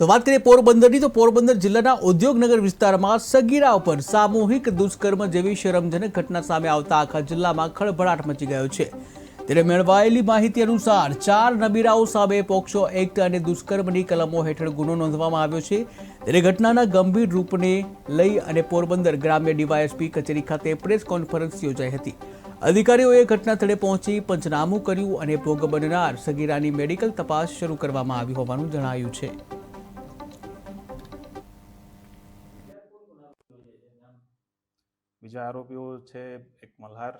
તો વાત કરીએ પોરબંદરની, તો પોરબંદર જિલ્લાના ઉદ્યોગનગર વિસ્તારમાં સગીરા ઉપર સામૂહિક દુષ્કર્મ જેવી શરમજનક ઘટના સામે આવતા આખા જિલ્લામાં ખળભળાટ મચી ગયો છે. ત્યારે મેળવાયેલી માહિતી અનુસાર ચાર નબીરાઓ સામે પોક્સો એક્ટ અને દુષ્કર્મની કલમો હેઠળ ગુનો નોંધવામાં આવ્યો છે. ત્યારે ઘટનાના ગંભીર રૂપને લઈ અને પોરબંદર ગ્રામ્ય ડીવાયએસપી કચેરી ખાતે પ્રેસ કોન્ફરન્સ યોજાઈ હતી. અધિકારીઓએ ઘટના સ્થળે પહોંચી પંચનામું કર્યું અને ભોગ બનનાર સગીરાની મેડિકલ તપાસ શરૂ કરવામાં આવી હોવાનું જણાયું છે. બીજા આરોપીઓ છે એક મલ્હાર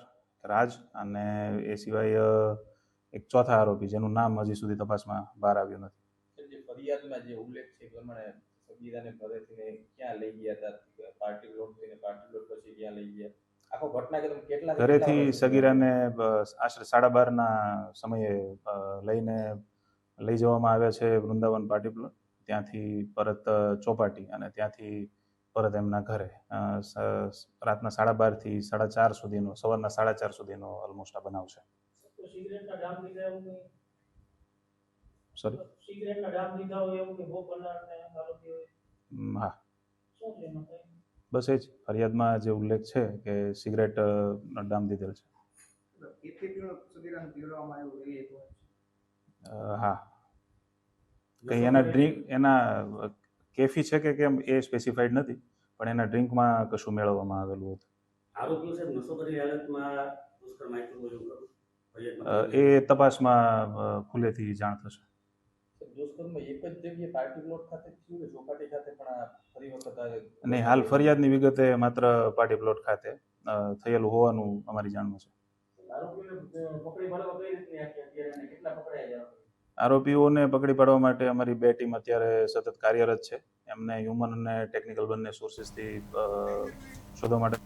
રાજ અને એ સિવાય એક ચોથા આરોપી જેનું નામ હજી સુધી તપાસમાં બહાર આવ્યું નથી. જે ફરિયાદમાં જે ઉલ્લેખ છે પ્રમાણે સગીરાને ઘરેથી ક્યાં લઈ ગયા હતા? પાર્ટી પ્લોટ થઈને પાર્ટી પ્લોટ પછી ક્યાં લઈ ગયા? આખો ઘટના કે કેટલા ઘરેથી સગીરાને આશરે સાડા બારના સમયે લઈને લઈ જવામાં આવ્યા છે વૃંદાવન પાર્ટી પ્લોટ. ત્યાંથી પરત ચોપાટી અને ત્યાંથી પરત એમના ઘરે. રાતના સાડા બારથી સાડા ચાર સુધીનો સવારના સાડા ચાર સુધીનો ઓલમોસ્ટ આ બનાવ છે. સોરી હા. બસ એ જ. ફરિયાદમાં જે ઉલ્લેખ છે કે સિગરેટ ડામ દીધેલ છે. હા. કંઈ એના ડ્રિંક એના કેફી છે કે કેમ એ સ્પેસિફાઈડ નથી પણ એના ડ્રિંકમાં કશું મેળવવામાં આવેલું હતું. એ તપાસમાં ખુલેથી ખુલ્લેથી જાણ થશે. દોસ્તોમાં એક જ જગ્યાએ પાર્ટી પ્લોટ ખાતે જ થયું કે ચોપાટી ખાતે પણ આ ફરી વખત આ અને હાલ ફરિયાદની વિગતે માત્ર પાર્ટી પ્લોટ ખાતે થયેલું હોવાનું અમારી જાણમાં છે. આરોપીઓને પકડી પાડવા માટે અમારી બે ટીમ અત્યારે સતત કાર્યરત છે. એમને હ્યુમન અને ટેકનિકલ બંને સોર્સિસથી શોધવા માટે